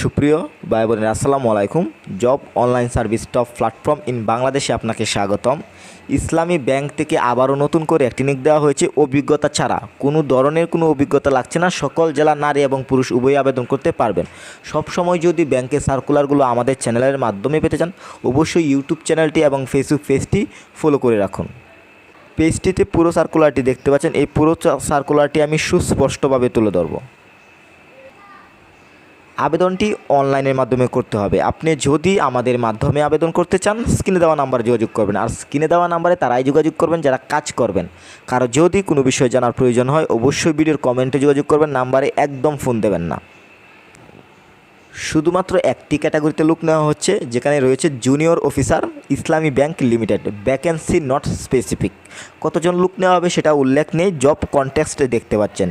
সুপ্রিয় ভাই বোনের, আসসালামু আলাইকুম। Job online service top platform in বাংলাদেশে আপনাকে স্বাগতম। ইসলামী ব্যাংক থেকে আবারও নতুন করে একটি নিক দেওয়া হয়েছে অভিজ্ঞতা ছাড়া। কোনো ধরনের কোনো অভিজ্ঞতা লাগছে না, সকল জেলা নারী এবং পুরুষ উভয়ই আবেদন করতে পারবেন। সব সময় যদি ব্যাংকের সার্কুলারগুলো আমাদের চ্যানেলের মাধ্যমে পেতে চান, অবশ্যই ইউটিউব চ্যানেলটি এবং ফেসবুক পেজটি ফলো করে রাখুন। পেজটিতে পুরো সার্কুলারটি দেখতে পাচ্ছেন। এই পুরো সার্কুলারটি আমি সুস্পষ্টভাবে তুলে ধরবো। আবেদনটি অনলাইনের মাধ্যমে করতে হবে। আপনি যদি আমাদের মাধ্যমে আবেদন করতে চান, স্ক্রিনে দেওয়া নাম্বারে যোগাযোগ করবেন। আর স্ক্রিনে দেওয়া নাম্বারে তারাই যোগাযোগ করবেন, যারা কাজ করবেন। কারও যদি কোনো বিষয় জানার প্রয়োজন হয়, অবশ্যই ভিডিওর কমেন্টে যোগাযোগ করবেন, নাম্বারে একদম ফোন দেবেন না। শুধুমাত্র একটি ক্যাটাগরিতে লোক নেওয়া হচ্ছে, যেখানে রয়েছে junior officer, Islami bank limited, vacancy not specific. কতজন লোক নেওয়া হবে সেটা উল্লেখ নেই, জব কনটেক্সটে দেখতে পাচ্ছেন।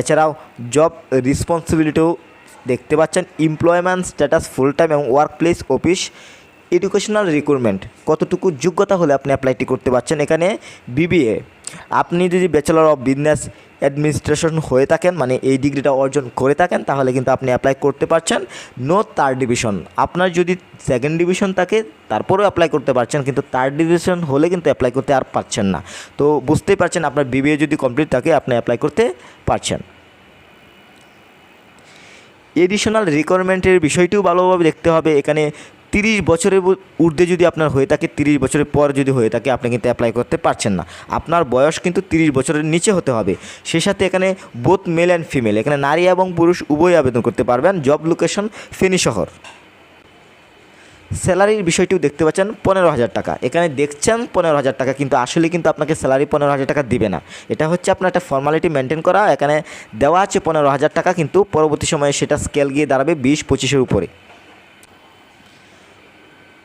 এছাড়াও জব রেসপন্সিবিলিটিও দেখতে পাচ্ছেন এমপ্লয়মেন্ট স্ট্যাটাস ফুল টাইম এবং work place office educational recruitment কতটুকু যোগ্যতা হলে আপনি অ্যাপ্লাইটি করতে পারছেন এখানে? বিবিএ আপনি যদি ব্যাচেলর অফ বিজনেস অ্যাডমিনিস্ট্রেশন হয়ে থাকেন মানে এই ডিগ্রিটা অর্জন করে থাকেন, তাহলে কিন্তু আপনি অ্যাপ্লাই করতে পারছেন। নো থার্ড ডিভিশন আপনার যদি সেকেন্ড ডিভিশন থাকে, তারপরেও অ্যাপ্লাই করতে পারছেন, কিন্তু থার্ড ডিভিশন হলে কিন্তু অ্যাপ্লাই করতে আর পারছেন না। তো বুঝতেই পারছেন, আপনার বিবিএ যদি কমপ্লিট থাকে, আপনি অ্যাপ্লাই করতে পারছেন। এডিশনাল রিকোয়ারমেন্টের বিষয়টিও ভালোভাবে দেখতে হবে। এখানে তিরিশ বছরের ঊর্ধ্বে যদি আপনার হয়ে থাকে, তিরিশ বছরের পর যদি হয়ে থাকে, আপনি কিন্তু অ্যাপ্লাই করতে পারছেন না। আপনার বয়স কিন্তু তিরিশ বছরের নিচে হতে হবে। সে সাথে এখানে বোথ মেল অ্যান্ড ফিমেল এখানে নারী এবং পুরুষ উভয় আবেদন করতে পারবেন। জব লোকেশন ফেনী শহর। স্যালারির বিষয়টিও দেখতে পাচ্ছেন পনেরো হাজার টাকা। এখানে দেখছেন পনেরো হাজার টাকা, কিন্তু আসলে কিন্তু আপনাকে স্যালারি পনেরো হাজার টাকা দিবে না। এটা হচ্ছে আপনার একটা ফর্মালিটি মেনটেন করা, এখানে দেওয়া আছে পনেরো হাজার টাকা, কিন্তু পরবর্তী সময়ে সেটা স্কেল গিয়ে দাঁড়াবে বিশ পঁচিশের উপরে।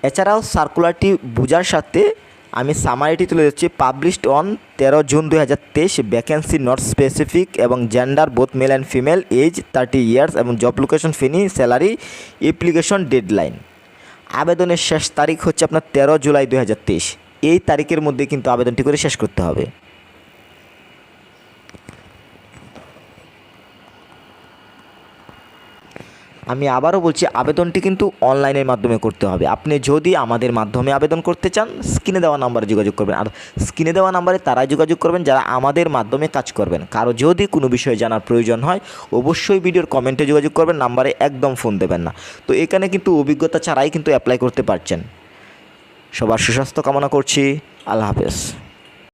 এছাড়াও সার্কুলারটি বোঝার সাথে আমি সামারিটি তুলে দিচ্ছি পাবলিশড অন তেরো জুন দুই হাজার তেইশ ভ্যাকেন্সি নট স্পেসিফিক এবং gender both male and female age thirty years এবং জব লোকেশন ফিনি স্যালারি অ্যাপ্লিকেশন ডেডলাইন আবেদনের শেষ তারিখ হচ্ছে আপনার তেরো জুলাই দু হাজার তেইশ। এই তারিখের মধ্যে কিন্তু আবেদনটি করে শেষ করতে হবে। আমি আবারও বলছি, আবেদনটি কিন্তু অনলাইনের মাধ্যমে করতে হবে। আপনি যদি আমাদের মাধ্যমে আবেদন করতে চান, স্ক্রিনে দেওয়া নাম্বারে যোগাযোগ করবেন। আর স্ক্রিনে দেওয়া নাম্বারে তারাই যোগাযোগ করবেন, যারা আমাদের মাধ্যমে কাজ করবেন। কারও যদি কোনো বিষয়ে জানার প্রয়োজন হয়, অবশ্যই ভিডিওর কমেন্টে যোগাযোগ করবেন, নাম্বারে একদম ফোন দেবেন না। তো এখানে কিন্তু অভিজ্ঞতা ছাড়াই কিন্তু অ্যাপ্লাই করতে পারছেন। সবার সুস্বাস্থ্য কামনা করছি। আল্লাহ হাফেজ।